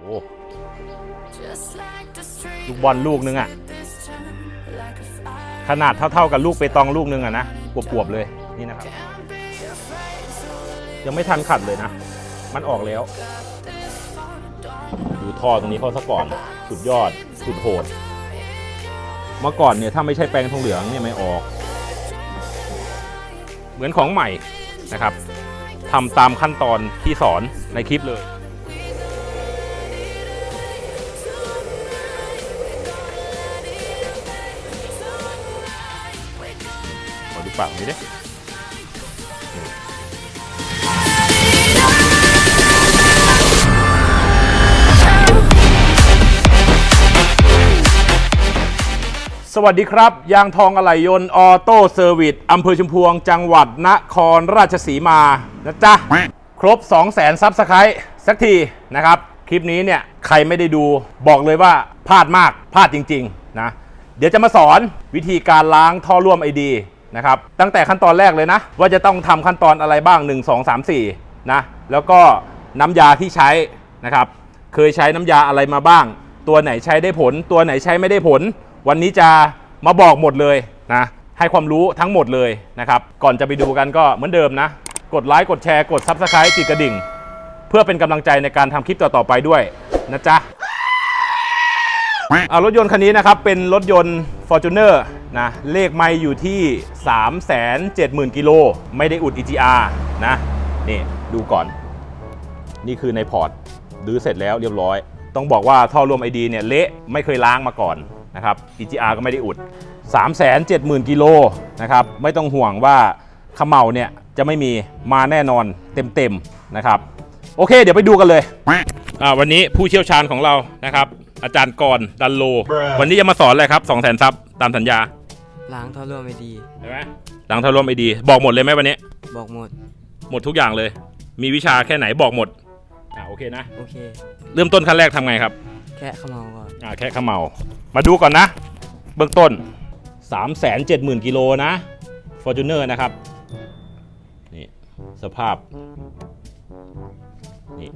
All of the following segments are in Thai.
โอ้ลูกบอลลูกนึงอะขนาดเท่าๆกับลูกเปตองลูกนึงอะนะกวบๆเลยนี่นะครับ ยังไม่ทันขัดเลยนะ มันออกแล้วดูท่อตรงนี้เขาซะก่อนสุดยอดสุดโหดเมื่อก่อนเนี่ยถ้าไม่ใช่แปลงทองเหลืองเนี่ยไม่ออก เหมือนของใหม่นะครับทำตามขั้นตอนที่สอนในคลิปเลย ดูดิสวัสดีครับ ยางทองอะไหล่ยนต์ออโต้เซอร์วิสอำเภอชุมพวง จังหวัดนครราชสีมานะจ๊ะ ครบ 2 0 0แสนซับสไครต์สักทีนะครับ คลิปนี้เนี่ย ใครไม่ได้ดูบอกเลยว่าพลาดมากพลาดจริง ๆ นะ เดี๋ยวจะมาสอนวิธีการล้างท่อร่วมไอดี นะครับตั้งแต่ขั้นตอนแรกเลยนะ ว่าจะต้องทำขั้นตอนอะไรบ้าง 1 2 3 4นะแล้วก็น้ำยาที่ใช้นะครับเคยใช้น้ำยาอะไรมาบ้าง ตัวไหนใช้ได้ผล ตัวไหนใช้ไม่ได้ผล วันนี้จะมาบอกหมดเลยนะให้ความรู้ทั้งหมดเลยนะครับก่อนจะไปดูกันก็เหมือนเดิมนะ กดไลค์กดแชร์กด Subscribe ติดกระดิ่ง เพื่อเป็นกำลังใจในการทำคลิปต่อๆไปด้วยนะจ๊ะเอารถยนต์คันนี้นะครับเป็นรถยนต์ Fortuner นะเลขไม่อยู่ที่ 370,000 กิโล ไม่ได้อุด EGR นะนี่ดูก่อน นี่คือในพอร์ตดื้อเสร็จแล้วเรียบร้อย ต้องบอกว่าท่อรวม ID เนี่ยเละไม่เคยล้างมาก่อนนะครับ EGR ก็ไม่ได้อุด 370,000 กิโลนะครับไม่ต้องห่วงว่าเขม่าเนี่ยจะไม่มีมาแน่นอนเต็มๆนะครับ โอเค เดี๋ยวไปดูกันเลยอ่าวันนี้ผู้เชี่ยวชาญของเรานะครับ อาจารย์กรดันโล วันนี้จะมาสอนอะไรครับ2 0 0 0 0 0ซับตามสัญญา ล้างท่อร่วมไม่ดีใช่ไหมหลังท่อรวม ID บอกหมดเลยไหมวันนี้ บอกหมด หมดทุกอย่างเลย มีวิชาแค่ไหนบอกหมด อ่าโอเคนะ โอเค เริ่มต้นขั้นแรกทำไงครับ แค่ขมเอาก่อน อ่าแค่เขมเมา มาดูก่อนนะ เบื้องต้น 370,000กิโลนะ Fortuner นะครับ นี่ สภาพ นี่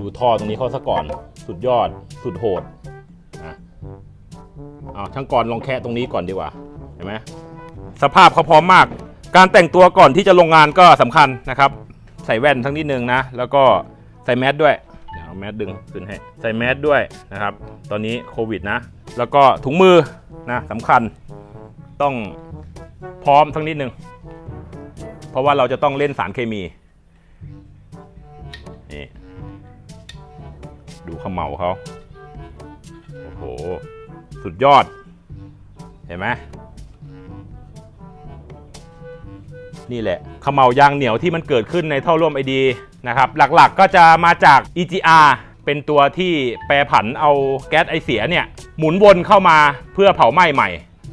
ดูท่อตรงนี้เขาซะก่อน สุดยอด สุดโหดอะ เอาช่างก่อนลองแคะตรงนี้ก่อนดีกว่าเห็นไหมสภาพเขาพร้อมมาก การแต่งตัวก่อนที่จะลงงานก็สำคัญนะครับ ใส่แว่นทั้งนิดนึงนะ แล้วก็ใส่แมสด้วยเดี๋ยวเอาแมสดึงขึ้นให้ใส่แมสด้วยนะครับ ตอนนี้โควิดนะ แล้วก็ถุงมือนะสำคัญต้องพร้อมทั้งนิดนึง เพราะว่าเราจะต้องเล่นสารเคมีนี่ดูขมเหลาเขาโอ้โห สุดยอด เห็นไหมนี่แหละขมเหลายางเหนียวที่มันเกิดขึ้นในท่อร่วมไอดีนะครับหลักๆก็จะมาจาก EGR เป็นตัวที่แปรผันเอาแก๊สไอเสียเนี่ยหมุนวนเข้ามาเพื่อเผาไหม้ใหม่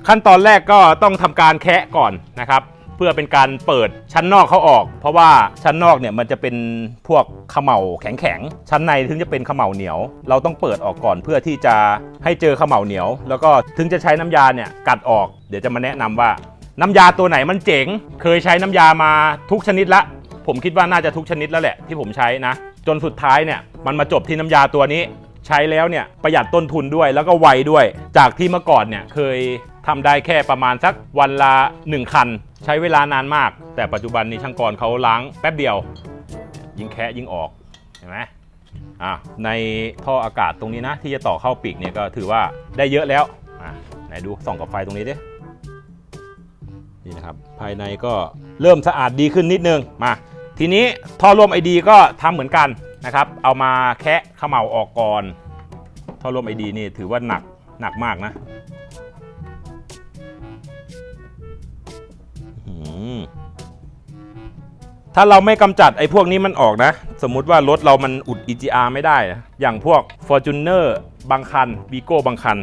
ขั้นตอนแรกก็ต้องทำการแคะก่อนนะครับ เพื่อเป็นการเปิดชั้นนอกเขาออก เพราะว่าชั้นนอกเนี่ยมันจะเป็นพวกขมเหลาแข็งๆชั้นในถึงจะเป็นขมเหลาเหนียว เราต้องเปิดออกก่อนเพื่อที่จะให้เจอขมเหลาเหนียว แล้วก็ถึงจะใช้น้ำยาเนี่ยกัดออก เดี๋ยวจะมาแนะนำว่า น้ำยาตัวไหนมันเจ๋ง เคยใช้น้ำยามาทุกชนิดละ ผมคิดว่าน่าจะทุกชนิดแล้วแหละที่ผมใช้นะ จนสุดท้ายเนี่ยมันมาจบที่น้ำยาตัวนี้ใช้แล้วเนี่ยประหยัดต้นทุนด้วยแล้วก็ไวด้วย จากที่เมื่อก่อนเนี่ยเคย ทำได้แค่ประมาณสักวันละ1คัน ใช้เวลานานมาก แต่ปัจจุบันนี้ช่างกรเขาล้างแป๊บเดียว ยิงแคะยิงออกเห็นไหมอะในท่ออากาศตรงนี้นะ ที่จะต่อเข้าปีกเนี่ยก็ถือว่าได้เยอะแล้วอะไหนดูส่องกับไฟตรงนี้ดินี่นะครับภายในก็เริ่มสะอาดดีขึ้นนิดนึงมา ทีนี้ท่อร่วมไอดีก็ทำเหมือนกันนะครับเอามาแคะขม่าออกก่อนท่อร่วมไอดีนี่ถือว่าหนักหนักมากนะ ถ้าเราไม่กำจัดไอ้พวกนี้มันออกนะ สมมุติว่ารถเรามันอุด EGR ไม่ได้นะอย่างพวก Fortuner บางคัน v ีโก้บางคัน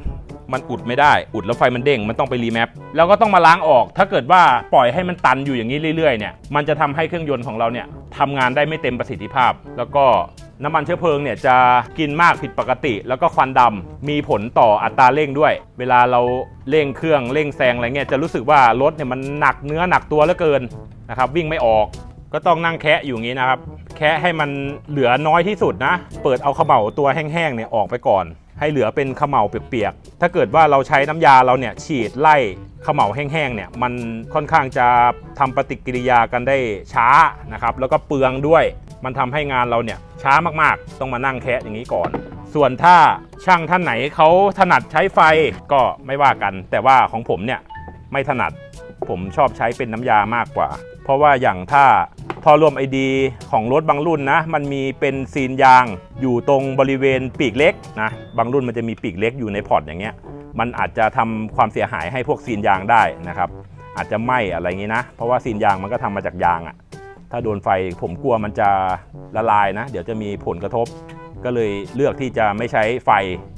มันอุดไม่ได้ อุดแล้วไฟมันเด้ง มันต้องไปรีแมปแล้วก็ต้องมาล้างออก ถ้าเกิดว่าปล่อยให้มันตันอยู่อย่างนี้เรื่อยๆเนี่ย มันจะทำให้เครื่องยนต์ของเราเนี่ยทำงานได้ไม่เต็มประสิทธิภาพ แล้วก็ น้ำมันเชื้อเพลิงเนี่ยจะกินมากผิดปกติ แล้วก็ควันดำมีผลต่ออัตราเร่งด้วย เวลาเราเร่งเครื่องเร่งแซงอะไรเงี้ยจะรู้สึกว่ารถเนี่ยมันหนักเนื้อหนักตัวเหลือเกินนะครับวิ่งไม่ออกก็ต้องนั่งแคะอยู่งี้นะครับ แคะให้มันเหลือน้อยที่สุดนะ เปิดเอาเขม่าตัวแห้งๆเนี่ยออกไปก่อน ให้เหลือเป็นเขม่าเปียกๆ ถ้าเกิดว่าเราใช้น้ำยาเราเนี่ยฉีดไล่เขม่าแห้งๆเนี่ยมันค่อนข้างจะทำปฏิกิริยากันได้ช้านะครับ แล้วก็เปลืองด้วย มันทำให้งานเราเนี่ยช้ามากๆ ต้องมานั่งแคะอย่างนี้ก่อน ส่วนถ้าช่างท่านไหนเขาถนัดใช้ไฟก็ไม่ว่ากัน แต่ว่าของผมเนี่ยไม่ถนัดผมชอบใช้เป็นน้ำยามากกว่า เพราะว่าอย่างถ้าท่อรวมไอดีของรถบางรุ่นนะ มันมีเป็นซีนยางอยู่ตรงบริเวณปีกเล็กนะ บางรุ่นมันจะมีปีกเล็กอยู่ในพอร์ตอย่างเงี้ย มันอาจจะทำความเสียหายให้พวกซีนยางได้นะครับ อาจจะไหม้อะไรงี้นะ เพราะว่าซีนยางมันก็ทำมาจากยางอะ่ะ ถ้าโดนไฟผมกลัวมันจะละลายนะ เดี๋ยวจะมีผลกระทบ ก็เลยเลือกที่จะไม่ใช้ไฟ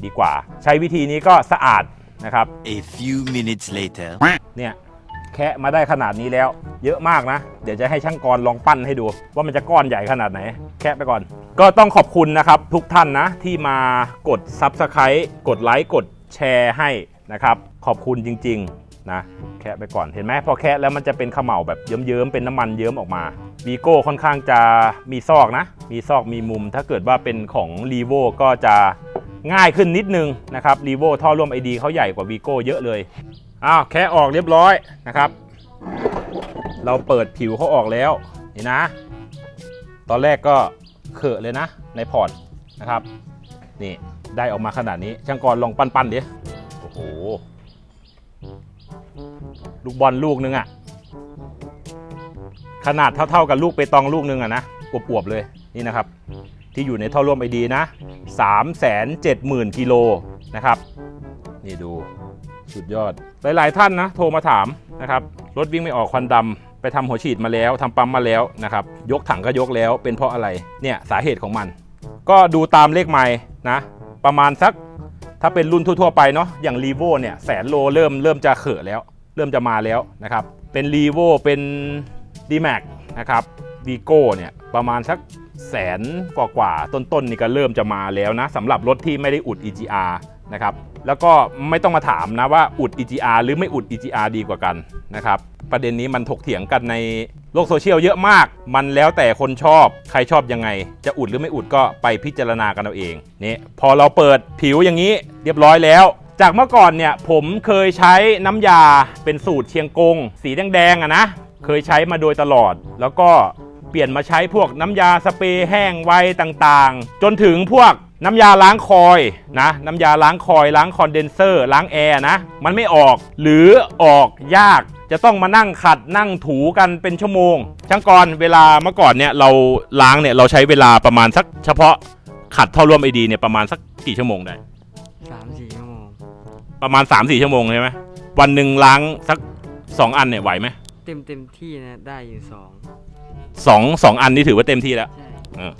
ดีกว่า ใช้วิธีนี้ก็สะอาดนะครับ A few minutes later. เนี่ยแคะมาได้ขนาดนี้แล้ว เยอะมากนะ เดี๋ยวจะให้ช่างกรลองปั้นให้ดู ว่ามันจะก้อนใหญ่ขนาดไหน แคะไปก่อน ก็ต้องขอบคุณนะครับ ทุกท่านนะ ที่มากด Subscribe กดไลค์กดแชร์ให้นะครับ ขอบคุณจริง ๆ นะแคะไปก่อนเห็นไหมพอแคะแล้วมันจะเป็นเขม่าแบบเยิ้มๆเป็นน้ำมันเยิ้มออกมาวีโก้ค่อนข้างจะมีซอกนะ มีซอกมีมุม ถ้าเกิดว่าเป็นของ r ีโวก็จะง่ายขึ้นนิดนึงนะครับรีโวท่อร่วม ID เขาใหญ่กว่าวีโก้เยอะเลยอ้าวแค่ออกเรียบร้อยนะครับ เราเปิดผิวเขาออกแล้วนี่นะ ตอนแรกก็เขอะเลยนะในพอร์ตนะครับ นี่ได้ออกมาขนาดนี้ช่างกรลองปั้นๆดิโอ้โห ลูกบอลลูกนึงอะขนาดเท่าๆกับลูกเปตองลูกนึงอะนะอวบๆเลยนี่นะครับ ที่อยู่ในท่อร่วมไอดีนะ 3 7 0 0 0 0กิโลนะครับ นี่ดูสุดยอด หลายๆท่านนะโทรมาถามนะครับ รถวิ่งไม่ออกควันดำไปทำหัวฉีดมาแล้วทำปั๊มมาแล้วนะครับ ยกถังก็ยกแล้วเป็นเพราะอะไรเนี่ยสาเหตุของมัน ก็ดูตามเลขไม้นะ ประมาณสักถ้าเป็นรุ่นทั่วๆไปเนาะอย่างรีโวเนี่ยแสนโลเริ่มเริ่มจะเขอะแล้ว เริ่มจะมาแล้วนะครับ เป็นรีโวเป็น d m a x นะครับวีโก้เนี่ยประมาณสักแสนกว่ากว่าต้นๆนี่ก็เริ่มจะมาแล้วนะสำหรับรถที่ไม่ได้อุด EGR นะครับแล้วก็ไม่ต้องมาถามนะว่าอุด EGR หรือไม่อุด EGR ดีกว่ากันนะครับประเด็นนี้มันถกเถียงกันในโลกโซเชียลเยอะมาก มันแล้วแต่คนชอบ ใครชอบยังไง จะอุดหรือไม่อุดก็ไปพิจารณากันเอาเองนี่พอเราเปิดผิวอย่างนี้เรียบร้อยแล้ว จากเมื่อก่อนเนี่ยผมเคยใช้น้ำยาเป็นสูตรเชียงกง สีแดงๆอะนะเคยใช้มาโดยตลอด แล้วก็เปลี่ยนมาใช้พวกน้ำยาสเปรย์แห้งไวต่างๆ จนถึงพวกน้ำยาล้างคอยนะน้ำยาล้างคอย ล้างคอนเดนเซอร์ ล้างแอร์นะมันไม่ออกหรือออกยากจะต้องมานั่งขัดนั่งถูกันเป็นชั่วโมง ช่างกรเวลาเมื่อก่อนเนี่ยเราล้างเนี่ยเราใช้เวลาประมาณสักเฉพาะขัดเท่าร่วมไอดีเนี่ยประมาณสักกี่ชั่วโมงได้สามสี่ชั่วโมง ประมาณ3-4ชั่วโมงใช่ไหมวันหนึ่งล้างสัก2อันเนี่ยไหวไหมเต็มเต็มที่นะได้อยู่สองสองสองอันนี่ถือว่าเต็มที่แล้วใช่เออ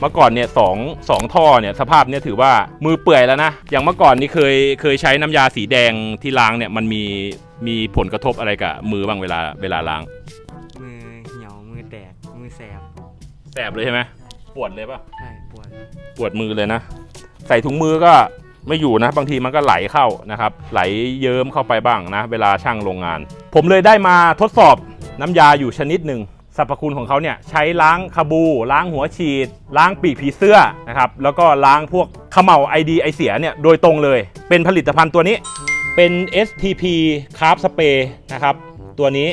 เมื่อก่อนเนี่ยสองสองท่อเนี่ยสภาพเนี่ยถือว่ามือเปื่อยแล้วนะ อย่างเมื่อก่อนนี่เคยเคยใช้น้ำยาสีแดงที่ล้างเนี่ยมันมีมีผลกระทบอะไรกับมือบ้างเวลาเวลาล้างมือเหี่ยวมือแตกมือแสบแสบเลยใช่ไหมปวดเลยปะใช่ปวดปวดมือเลยนะ ใส่ถุงมือก็ ไม่อยู่นะบางทีมันก็ไหลเข้านะครับ ไหลเยิ้มเข้าไปบ้างนะ เวลาช่างโรงงาน ผมเลยได้มาทดสอบน้ำยาอยู่ชนิดหนึ่งสรรพคุณของเขาเนี่ยใช้ล้างคาบู ล้างหัวฉีด ล้างปีกผีเสื้อนะครับแล้วก็ล้างพวกขม่าไอดีไอเสียเนี่ยโดยตรงเลย เป็นผลิตภัณฑ์ตัวนี้เป็น STP Carb Spray นะครับ ตัวนี้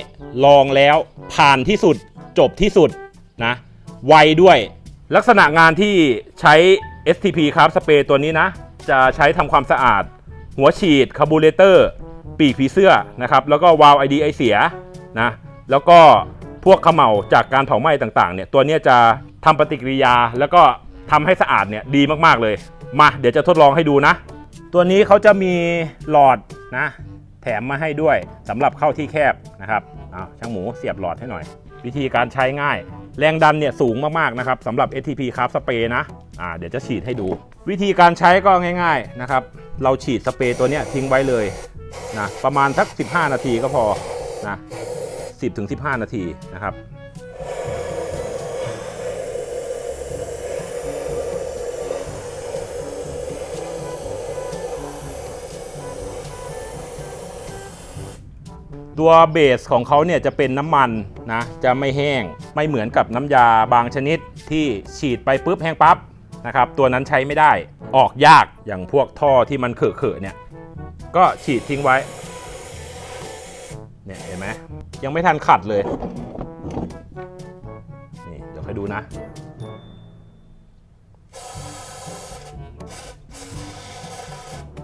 ลองแล้วผ่านที่สุดจบที่สุดนะไวด้วย ลักษณะงานที่ใช้ STP ครับสเปรย์ตัวนี้นะ จะใช้ทำความสะอาด หัวฉีดคาร์บูเรเตอร์ ปีกผีเสื้อนะครับ แล้วก็วาล์วไอดีไอเสียนะแล้วก็พวกขม่าจากการเผาไหม้ต่างๆเนี่ยตัวนี้จะทำปฏิกิริยาแล้วก็ทำให้สะอาดเนี่ยดีมากๆเลย มาเดี๋ยวจะทดลองให้ดูนะ ตัวนี้เขาจะมีหลอดนะ แถมมาให้ด้วยสำหรับเข้าที่แคบนะครับเอาช่างหมูเสียบหลอดให้หน่อย วิธีการใช้ง่าย แรงดันเนี่ยสูงมากๆนะครับสำหรับ STP ครับสเปรย์นะอ่าเดี๋ยวจะฉีดให้ดู วิธีการใช้ก็ง่ายๆนะครับ เราฉีดสเปรย์ตัวเนี้ยทิ้งไว้เลยนะประมาณสัก 15 นาทีก็พอนะ10ถึง15 นาทีนะครับ ตัวเบสของเขาเนี่ยจะเป็นน้ำมันนะจะไม่แห้งไม่เหมือนกับน้ำยาบางชนิดที่ฉีดไปปุ๊บแห้งปั๊บนะครับตัวนั้นใช้ไม่ได้ออกยากอย่างพวกท่อที่มันเขอะๆเนี่ยก็ฉีดทิ้งไว้เนี่ยเห็นไหมยังไม่ทันขัดเลยนี่เดี๋ยวให้ดูนะ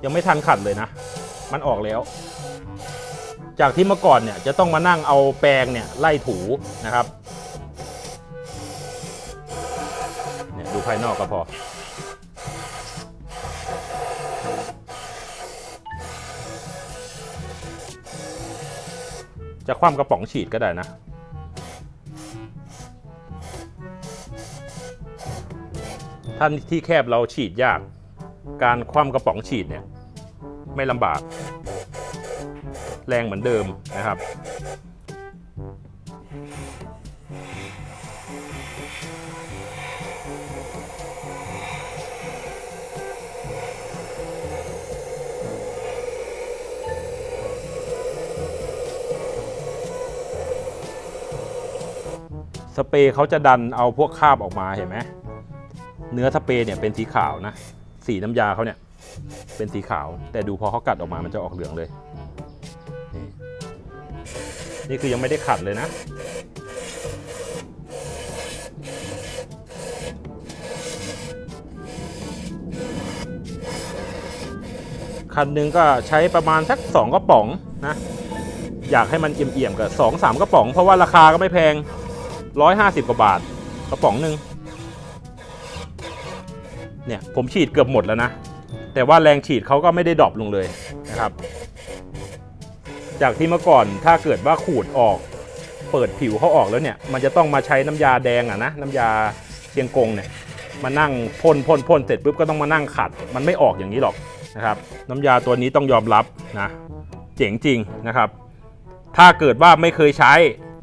ยังไม่ทันขัดเลยนะ มันออกแล้ว จากที่เมื่อก่อนเนี่ยจะต้องมานั่งเอาแปรงเนี่ยไล่ถูนะครับเนี่ยดูภายนอกก็พอ จะคว่ำกระป๋องฉีดก็ได้นะท่านที่แคบเราฉีดยาก การคว่ำกระป๋องฉีดเนี่ย ไม่ลำบาก แรงเหมือนเดิมนะครับ สเปรย์เขาจะดันเอาพวกคราบออกมาเห็นไหมเนื้อสเปรย์เนี่ยเป็นสีขาวนะ สีน้ำยาเขาเนี่ยเป็นสีขาว แต่ดูพอเขากัดออกมามันจะออกเหลืองเลย นี่คือยังไม่ได้ขัดเลยนะ คันหนึ่งก็ใช้ประมาณสัก 2 กระป๋องนะ อยากให้มันเอี่ยมๆกับ2 3 กระป๋อง เพราะว่าราคาก็ไม่แพง 150 กว่าบาท กระป๋องหนึ่งเนี่ยผมฉีดเกือบหมดแล้วนะ แต่ว่าแรงฉีดเขาก็ไม่ได้ดรอปลงเลยนะครับ จากที่เมื่อก่อนถ้าเกิดว่าขูดออก เปิดผิวเขาออกแล้วเนี่ย มันจะต้องมาใช้น้ำยาแดงอะนะน้ำยาเชียงกงเนี่ยมานั่งพ่นพ่นพ่นเสร็จปุ๊บก็ต้องมานั่งขัด มันไม่ออกอย่างนี้หรอกนะครับ น้ำยาตัวนี้ต้องยอมรับนะเจ๋งจริงนะครับ ถ้าเกิดว่าไม่เคยใช้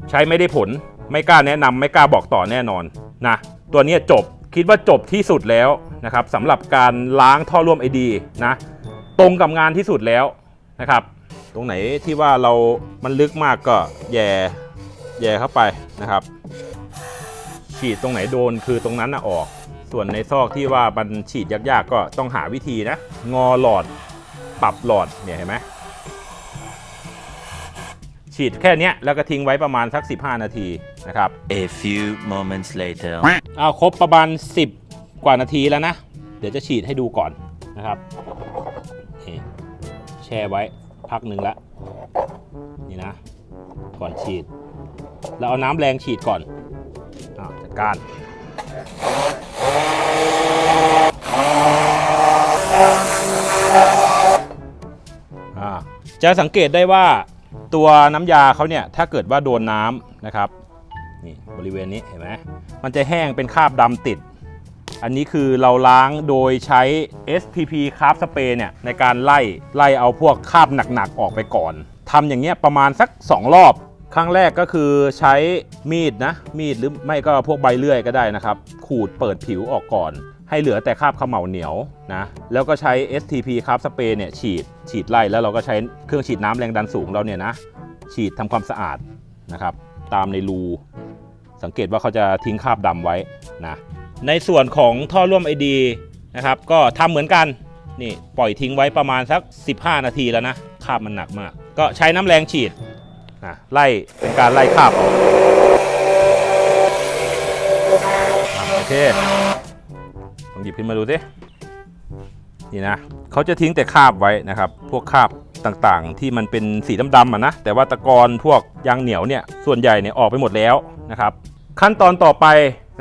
ใช้ไม่ได้ผล ไม่กล้าแนะนำไม่กล้าบอกต่อแน่นอนนะตัวนี้จบคิดว่าจบที่สุดแล้วนะครับสำหรับการล้างท่อร่วมไอดีนะตรงกับงานที่สุดแล้วนะครับ ตรงไหนที่ว่าเรามันลึกมากก็แย่แย่เข้าไปนะครับ ฉีดตรงไหนโดนคือตรงนั้นนะออก ส่วนในซอกที่ว่ามันฉีดยากๆก็ต้องหาวิธีนะ งอหลอด ปรับหลอดเนี่ยเห็นไหมฉีดแค่เนี้ยแล้วก็ทิ้งไว้ประมาณสัก 15 นาทีนะครับ A few moments later. เอาครบประมาณ 10 กว่านาทีแล้วนะ เดี๋ยวจะฉีดให้ดูก่อนนะครับนี่แช่ไว้ พักหนึ่งแล้วนี่นะ ก่อนฉีดแล้วเอาน้ำแรงฉีดก่อนอาจัดการอ่าจะสังเกตได้ว่าตัวน้ำยาเขาเนี่ยถ้าเกิดว่าโดนน้ำนะครับนี่บริเวณนี้เห็นไหมมันจะแห้งเป็นคราบดำติด อันนี้คือเราล้างโดยใช้ SPP คราบสเปรย์เนี่ยในการไล่ไล่เอาพวกคราบหนักๆออกไปก่อนทำอย่างเงี้ยประมาณสัก 2 รอบ ครั้งแรกก็คือใช้มีดนะมีดหรือไม่ก็พวกใบเลื่อยก็ได้นะครับ ขูดเปิดผิวออกก่อน ให้เหลือแต่คราบเขม่าเหนียวนะแล้วก็ใช้ STP คราบสเปรย์เนี่ยฉีดฉีดไล่แล้วเราก็ใช้เครื่องฉีดน้ำแรงดันสูงเราเนี่ยนะฉีดทำความสะอาดนะครับตามในรู สังเกตว่าเขาจะทิ้งคราบดำไว้นะ ในส่วนของท่อร่วมไอดีนะครับก็ทำเหมือนกันนี่ปล่อยทิ้งไว้ประมาณสัก 15 นาทีแล้วนะคราบมันหนักมาก ก็ใช้น้ำแรงฉีดนะไล่เป็นการไล่คราบออกโอเคลองหยิบขึ้นมาดูสินี่นะเขาจะทิ้งแต่คราบไว้นะครับ พวกคราบต่างๆ ที่มันเป็นสีดำๆอะนะแต่ว่าตะกอนพวกยางเหนียวเนี่ยส่วนใหญ่เนี่ยออกไปหมดแล้วนะครับ ขั้นตอนต่อไป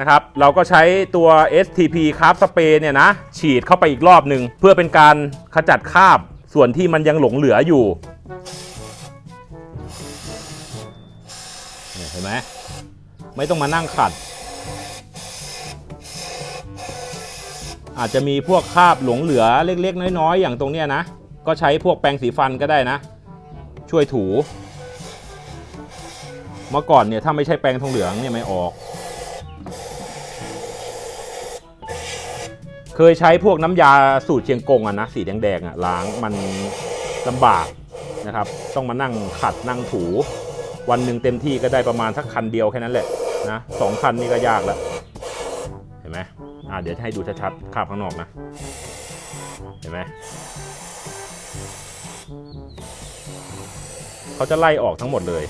นะครับเราก็ใช้ตัว STP คราฟสเปรย์เนี่ยนะฉีดเข้าไปอีกรอบหนึ่งเพื่อเป็นการขจัดคราบส่วนที่มันยังหลงเหลืออยู่เนี่ยเห็นไหมไม่ต้องมานั่งขัด อาจจะมีพวกคราบหลงเหลือเล็กๆ น้อยๆ อย่างตรงเนี้ยนะ ก็ใช้พวกแปรงสีฟันก็ได้นะ ช่วยถู เมื่อก่อนเนี่ยถ้าไม่ใช่แปรงทองเหลืองเนี่ยไม่ออก เคยใช้พวกน้ำยาสูตรเชียงกงอะนะสีแดงๆอะล้างมันลำบากนะครับ ต้องมานั่งขัดนั่งถู วันหนึ่งเต็มที่ก็ได้ประมาณสักคันเดียวแค่นั้นแหละนะสองคันนี่ก็ยากแล้วเห็นไหมอ่าเดี๋ยวจะให้ดูชัดๆคราบข้างนอกนะ เห็นไหมเขาจะไล่ออกทั้งหมดเลย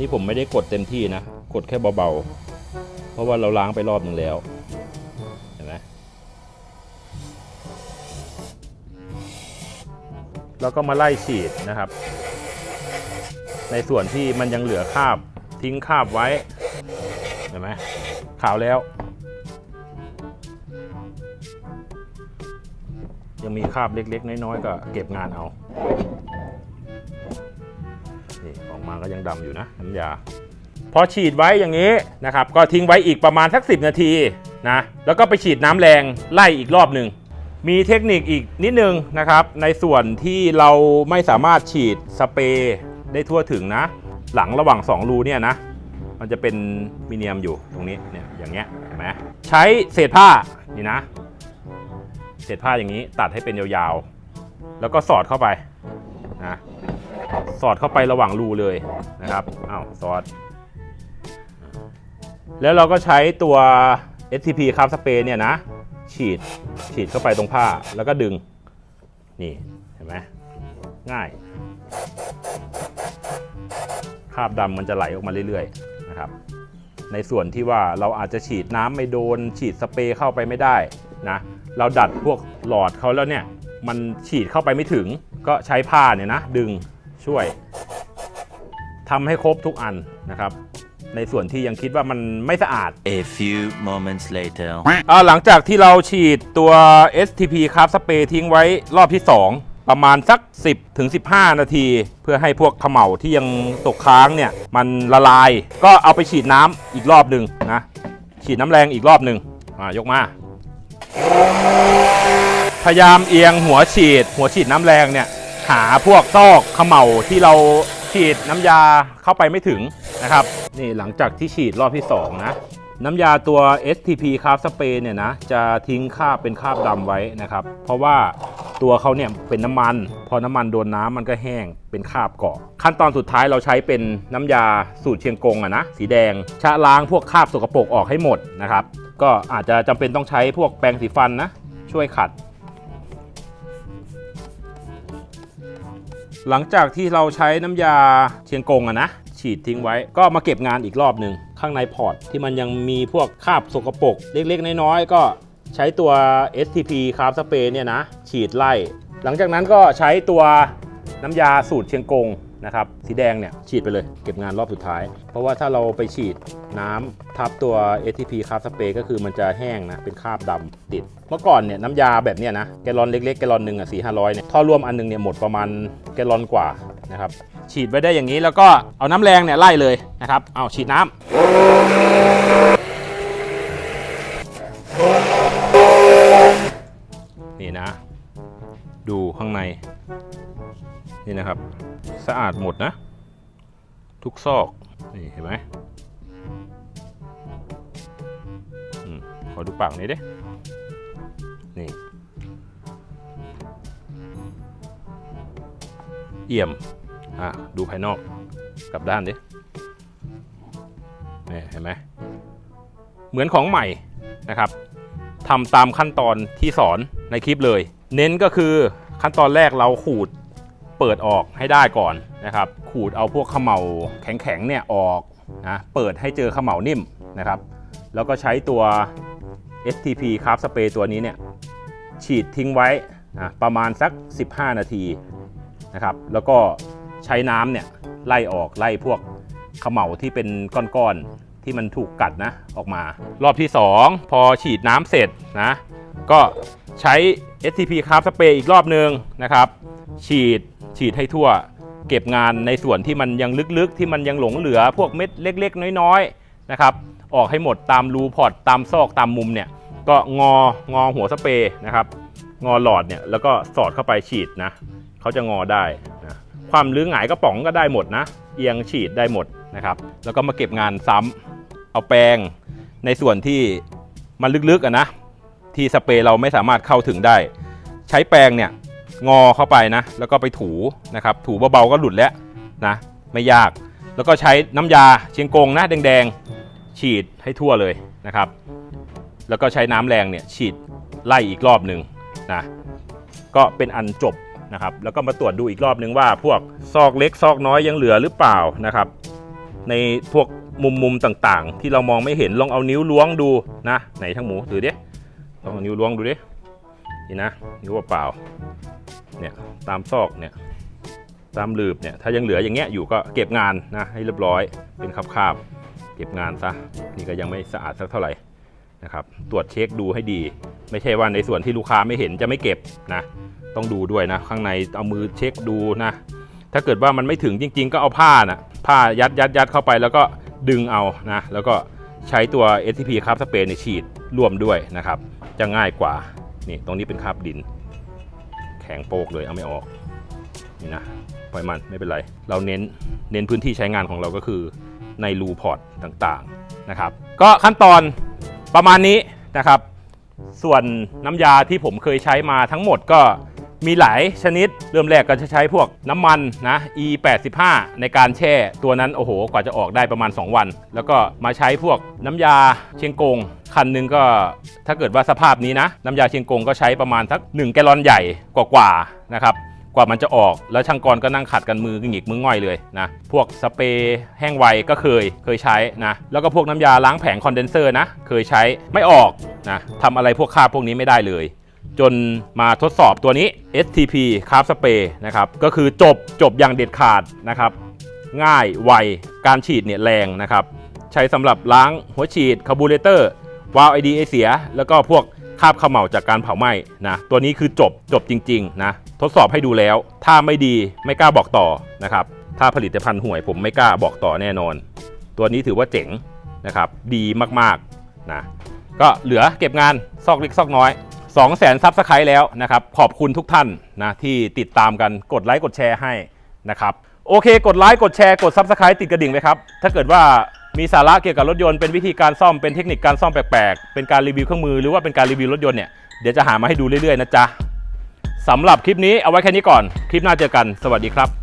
นี่ผมไม่ได้กดเต็มที่นะ กดแค่เบาๆ เพราะว่าเราล้างไปรอบหนึ่งแล้ว เห็นไหมแล้วก็มาไล่ฉีดนะครับ ในส่วนที่มันยังเหลือคราบทิ้งคราบไว้ เห็นไหมขาวแล้ว ยังมีคราบเล็กๆ น้อยๆ ก็เก็บงานเอา นี่ออกมาก็ยังดำอยู่นะน้ำยา พอฉีดไว้อย่างนี้นะครับ ก็ทิ้งไว้อีกประมาณสัก 10 นาทีนะแล้วก็ไปฉีดน้ำแรงไล่อีกรอบหนึ่งมีเทคนิคอีกนิดนึงนะครับ ในส่วนที่เราไม่สามารถฉีดสเปรย์ได้ทั่วถึงนะ หลังระหว่าง 2 รูเนี่ยนะ มันจะเป็นมีเนียมอยู่ตรงนี้เนี่ยอย่างเงี้ยเห็นไหมใช้เศษผ้านี่นะ เศษผ้าอย่างนี้ตัดให้เป็นยาวๆ แล้วก็สอดเข้าไปนะ สอดเข้าไประหว่างรูเลยนะครับอ้าวสอด แล้วเราก็ใช้ตัว STP ครับสเปรย์เนี่ยนะ ฉีดฉีดเข้าไปตรงผ้าแล้วก็ดึง นี่เห็นไหมง่ายคราบดำมันจะไหลออกมาเรื่อยๆนะครับ ในส่วนที่ว่าเราอาจจะฉีดน้ำไม่โดน ฉีดสเปรย์เข้าไปไม่ได้นะเราดัดพวกหลอดเขาแล้วเนี่ย มันฉีดเข้าไปไม่ถึงก็ใช้ผ้าเนี่ยนะ ดึง ช่วยทำให้ครบทุกอันนะครับ ในส่วนที่ยังคิดว่ามันไม่สะอาด A few moments later. อ่าหลังจากที่เราฉีดตัว STP ครับสเปรย์ทิ้งไว้รอบที่ 2 ประมาณสัก 10ถึง15 นาที เพื่อให้พวกเขม่าที่ยังตกค้างเนี่ย มันละลาย ก็เอาไปฉีดน้ำอีกรอบหนึ่งนะ ฉีดน้ำแรงอีกรอบหนึ่งมายกมาพยายามเอียงหัวฉีด หัวฉีดน้ำแรงเนี่ย หาพวกซอกเขม่าที่เราฉีดน้ำยาเข้าไปไม่ถึงนะครับ นี่หลังจากที่ฉีดรอบที่ 2 นะ น้ำยาตัว STP คราฟสเปรย์เนี่ยนะ จะทิ้งคราบเป็นคราบดำไว้นะครับ เพราะว่าตัวเขาเนี่ยเป็นน้ำมัน พอน้ำมันโดนน้ำมันก็แห้งเป็นคราบเกาะ ขั้นตอนสุดท้ายเราใช้เป็นน้ำยาสูตรเชียงกงอะนะสีแดงชะล้างพวกคราบสกปรกออกให้หมดนะครับ ก็อาจจะจำเป็นต้องใช้พวกแปรงสีฟันนะช่วยขัด หลังจากที่เราใช้น้ำยาเชียงกงอะนะ ฉีดทิ้งไว้ ก็มาเก็บงานอีกรอบหนึ่งข้างในพอร์ตที่มันยังมีพวกคราบสกปรกเล็กๆ น้อยๆ ก็ใช้ตัว STP คราบสเปรย์เนี่ยนะ ฉีดไล่ หลังจากนั้นก็ใช้ตัวน้ำยาสูตรเชียงกง นะครับสีแดงเนี่ยฉีดไปเลยเก็บงานรอบสุดท้าย เพราะว่าถ้าเราไปฉีดน้ำทับตัว STP คราฟสเปรย์ก็คือมันจะแห้งนะเป็นคราบดำติด เมื่อก่อนเนี่ยน้ำยาแบบเนี้ยนะแกลอนเล็กๆแกลอนหนึ่งอะสี่ห้าร้อยเนี่ยท่อร่วมอันหนึงเนี่ยหมดประมาณแกลอนกว่านะครับฉีดไว้ได้อย่างนี้แล้วก็เอาน้ำแรงเนี่ยไล่เลยนะครับเอาฉีดน้ำนี่นะ ดูข้างใน นี่นะครับ สะอาดหมดนะ ทุกซอก นี่เห็นไหมขอดูปากน่อยดินี่ เอี่ยม อะ ดูภายนอก กลับด้านดินี่เห็นไหม เหมือนของใหม่นะครับทำตามขั้นตอนที่สอนในคลิปเลย เน้นก็คือขั้นตอนแรกเราขูด เปิดออกให้ได้ก่อนนะครับ ขูดเอาพวกขม่าแข็งๆเนี่ยออกนะเปิดให้เจอขม่านิ่มนะครับ แล้วก็ใช้ตัว STP คราฟสเปรย์ตัวนี้เนี่ยฉีดทิ้งไว้นะประมาณสัก 15 นาทีนะครับ แล้วก็ใช้น้ำเนี่ยไล่ออกไล่พวกขม่าที่เป็นก้อนๆที่มันถูกกัดนะออกมา รอบที่ 2 พอฉีดน้ำเสร็จนะก็ใช้ STP คราฟสเปรย์อีกรอบนึงนะครับ ฉีดฉีดให้ทั่ว เก็บงานในส่วนที่มันยังลึกๆ ที่มันยังหลงเหลือพวกเม็ดเล็ก ๆ น้อยๆนะครับออกให้หมดตามรูพอร์ตตามซอกตามมุมเนี่ยก็งองอหัวสเปรย์นะครับงอหลอดเนี่ยแล้วก็สอดเข้าไปฉีดนะเขาจะงอได้นะความลื้อหงายกระป๋องก็ได้หมดนะ เอียงฉีดได้หมดนะครับ แล้วก็มาเก็บงานซ้ำเอาแปรงในส่วนที่มันลึกๆอะนะที่สเปรย์เราไม่สามารถเข้าถึงได้ ใช้แปรงเนี่ย งอเข้าไปนะ แล้วก็ไปถูนะครับ ถูเบาๆก็หลุดแล้วนะไม่ยากแล้วก็ใช้น้ำยาเชียงกงนะแดงๆ ฉีดให้ทั่วเลยนะครับ แล้วก็ใช้น้ำแรงเนี่ยฉีดไล่อีกรอบหนึ่งนะก็เป็นอันจบนะครับ แล้วก็มาตรวจดูอีกรอบนึงว่า พวกซอกเล็กซอกน้อยยังเหลือหรือเปล่านะครับ ในพวกมุมมุมๆต่างๆ ที่เรามองไม่เห็นลองเอานิ้วล้วงดูนะไหนทั้งหมูถือดิลองเอานิ้วล้วงดูดินี่นะนิ้วเปล่า เนี่ยตามซอกเนี่ยตามหลืบเนี่ยถ้ายังเหลืออย่างเงี้ยอยู่ก็เก็บงานนะให้เรียบร้อยเป็นคาบๆเก็บงานซะนี่ก็ยังไม่สะอาดสักเท่าไหร่นะครับตรวจเช็คดูให้ดี ไม่ใช่ว่าในส่วนที่ลูกค้าไม่เห็นจะไม่เก็บนะต้องดูด้วยนะข้างในเอามือเช็คดูนะถ้าเกิดว่ามันไม่ถึงจริง ๆ ก็เอาผ้านะผ้ายัดยัดยัดเข้าไปแล้วก็ดึงเอานะแล้วก็ใช้ตัว STP คราบสเปรย์ในฉีดร่วมด้วยนะครับ จะง่ายกว่านี่ตรงนี้เป็นคราบดิน ข็งโปกเลยเอาไม่ออกนี่นะปล่อยมันไม่เป็นไร เราเน้นเน้นพื้นที่ใช้งานของเราก็คือในรูพอร์ตต่างๆนะครับ ก็ขั้นตอนประมาณนี้นะครับ ส่วนน้ำยาที่ผมเคยใช้มาทั้งหมดก็ มีหลายชนิดเริ่มแรกก็จะใช้พวกน้ำมันนะ e 8 5 ในการแช่ตัวนั้นโอ้โห กว่าจะออกได้ประมาณ 2 วัน แล้วก็มาใช้พวกน้ำยาเชียงกง คันนึงก็ถ้าเกิดว่าสภาพนี้นะ น้ำยาเชียงกงก็ใช้ประมาณสัก 1 แกลลอนใหญ่กว่าๆนะครับกว่ามันจะออกแล้วช่างกรก็นั่งขัดกันมือหงิกมือง่อยเลยนะ พวกสเปรย์แห้งไวก็เคยเคยใช้นะ แล้วก็พวกน้ำยาล้างแผงคอนเดนเซอร์นะ เคยใช้ไม่ออกนะทำอะไรพวกคาบพวกนี้ไม่ได้เลย จนมาทดสอบตัวนี้ STP คราฟสเปรย์นะครับ ก็คือจบจบอย่างเด็ดขาดนะครับ ง่ายไว การฉีดเนี่ยแรงนะครับ ใช้สำหรับล้างหัวฉีดคาร์บูเรเตอร์วาล์วไอดีไอเสีย แล้วก็พวกคาบเขม่าจากการเผาไหม้นะ ตัวนี้คือจบจบจริงๆนะ ทดสอบให้ดูแล้ว ถ้าไม่ดีไม่กล้าบอกต่อนะครับ ถ้าผลิตภัณฑ์ห่วยผมไม่กล้าบอกต่อแน่นอน ตัวนี้ถือว่าเจ๋งนะครับ ดีมากๆนะ ก็เหลือเก็บงานซอกเล็กซอกน้อย 2 0 0แสนซับสไครต์แล้วนะครับ ขอบคุณทุกท่านนะที่ติดตามกันกดไลค์กดแชร์ให้นะครับ โอเค กดไลค์กดแชร์กดซับสไครต์ติดกระดิ่งไว้ครับ ถ้าเกิดว่ามีสาระเกี่ยวกับรถยนต์เป็นวิธีการซ่อมเป็นเทคนิคการซ่อมแปลกๆ เป็นการรีวิวเครื่องมือหรือว่าเป็นการรีวิวรถยนต์เนี่ยเดี๋ยวจะหามาให้ดูเรื่อยๆนะจ๊ะสำหรับคลิปนี้เอาไว้แค่นี้ก่อน คลิปหน้าเจอกัน สวัสดีครับ